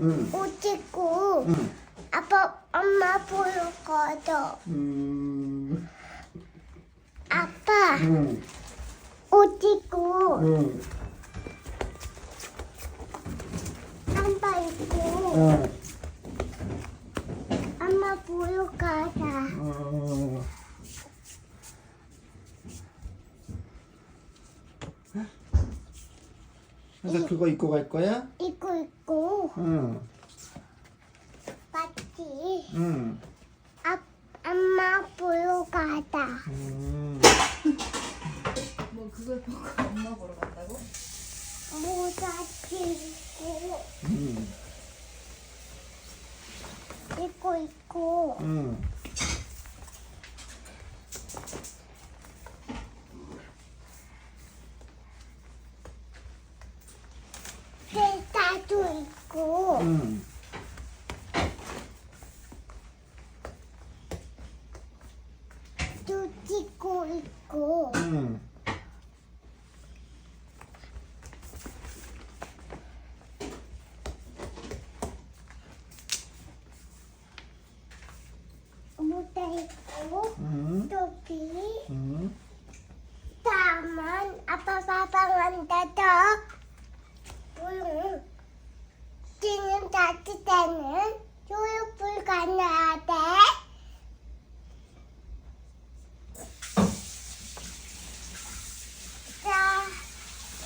응. 옷 입고 응. 아빠 엄마 보러 가자. 음. 아빠 응. 옷 입고 응. 아빠 입고 응. 엄마 보러 가자. 어. 그래서 그거 입고 갈 거야? 입고 응. 맞지? 응. 아 엄마 보러 가자. 음. 뭐 그걸 보고 엄마 보러 간다고? 모자 입고 응. 입고 입고 응. 입고 응. 또 찍고 있고 응. 모자 입고 응. 여기 응. 다만 아빠 사방한 데서 불 지금 따뜻해는 조육불 가놔야 돼. 자,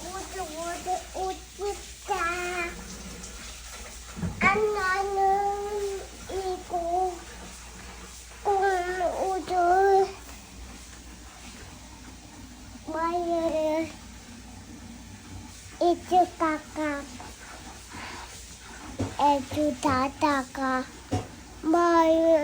옷, 옷, 옷 입자. 안나는 이고 음, 옷을 와이어를 이쪽다가 애주 닫다가 마을